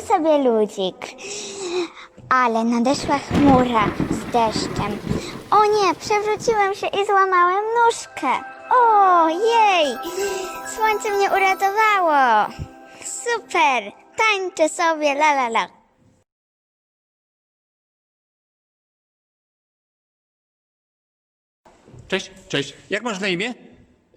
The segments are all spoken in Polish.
sobie ludzik. Ale nadeszła chmura z deszczem. O nie, przewróciłem się i złamałem nóżkę. O, jej! Słońce mnie uratowało. Super! Tańczę sobie, la la la. Cześć, cześć. Jak masz na imię?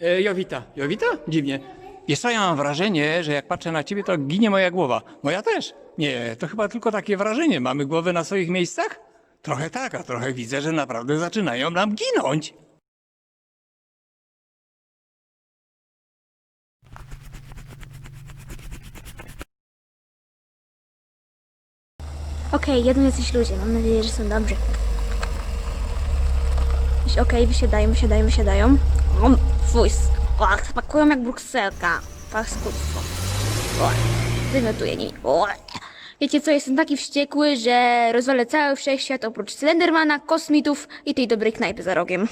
E, Jowita. Jowita? Dziwnie. Wiesz co, ja mam wrażenie, że jak patrzę na ciebie, to ginie moja głowa. Moja też. Nie, to chyba tylko takie wrażenie. Mamy głowy na swoich miejscach? Trochę tak, a trochę widzę, że naprawdę zaczynają nam ginąć. Okej, jadą jacyś ludzie, mam nadzieję, że są dobrzy. Okej, wysiadają, wysiadają, wysiadają. O, fuj, och, smakują jak brukselka. Paskudstwo. O, Wymiotuję nimi. O. Wiecie co, jestem taki wściekły, że rozwalę cały wszechświat oprócz Slendermana, kosmitów i tej dobrej knajpy za rogiem.